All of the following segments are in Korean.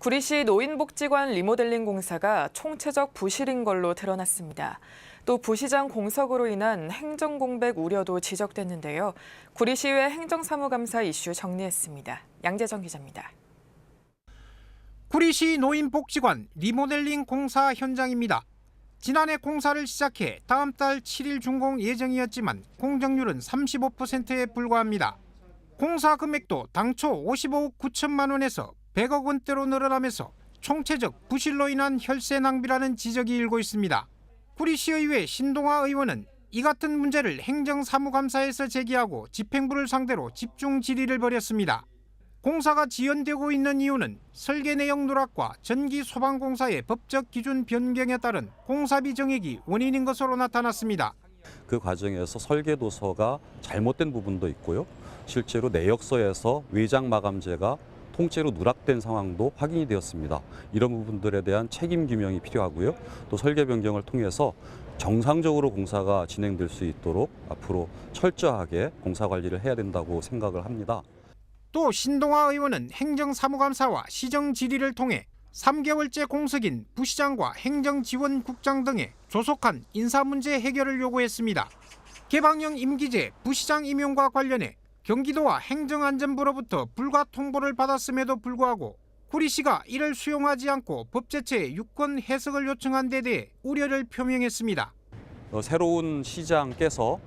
구리시 노인복지관 리모델링 공사가 총체적 부실인 걸로 드러났습니다. 또 부시장 공석으로 인한 행정공백 우려도 지적됐는데요. 구리시의회 행정사무감사 이슈 정리했습니다. 양재정 기자입니다. 구리시 노인복지관 리모델링 공사 현장입니다. 지난해 공사를 시작해 다음 달 7일 준공 예정이었지만 공정률은 35%에 불과합니다. 공사 금액도 당초 55억 9천만 원에서 100억 원대로 늘어나면서 총체적 부실로 인한 혈세 낭비라는 지적이 일고 있습니다. 구리시의회 신동아 의원은 이 같은 문제를 행정사무감사에서 제기하고 집행부를 상대로 집중 질의를 벌였습니다. 공사가 지연되고 있는 이유는 설계 내용 누락과 전기 소방공사의 법적 기준 변경에 따른 공사비 정액이 원인인 것으로 나타났습니다. 그 과정에서 설계 도서가 잘못된 부분도 있고요. 실제로 내역서에서 외장 마감재가 통째로 누락된 상황도 확인이 되었습니다. 이런 부분들에 대한 책임 규명이 필요하고요. 또 설계 변경을 통해서 정상적으로 공사가 진행될 수 있도록 앞으로 철저하게 공사 관리를 해야 된다고 생각을 합니다. 또 신동아 의원은 행정사무감사와 시정 질의를 통해 3개월째 공석인 부시장과 행정지원국장 등의 조속한 인사 문제 해결을 요구했습니다. 개방형 임기제 부시장 임용과 관련해 경기도와 행정안전부로부터 불가 통보를 받았음에도 불구하고 구리시가 이를 수용하지 않고 법제처에 유권 해석을 요청한 데 대해 우려를 표명했습니다. 어, 새로운 시장께서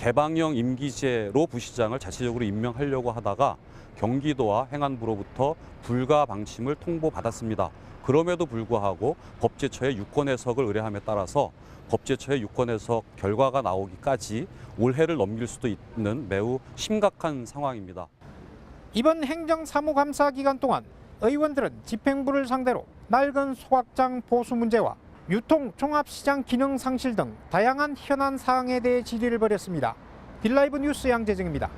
개방형 임기제로 부시장을 자체적으로 임명하려고 하다가 경기도와 행안부로부터 불가 방침을 통보받았습니다. 그럼에도 불구하고 법제처의 유권 해석을 의뢰함에 따라서 법제처의 유권 해석 결과가 나오기까지 올해를 넘길 수도 있는 매우 심각한 상황입니다. 이번 행정사무감사 기간 동안 의원들은 집행부를 상대로 낡은 소각장 보수 문제와 유통 종합시장 기능 상실 등 다양한 현안 사항에 대해 질의를 벌였습니다. 빌라이브 뉴스 양재정입니다.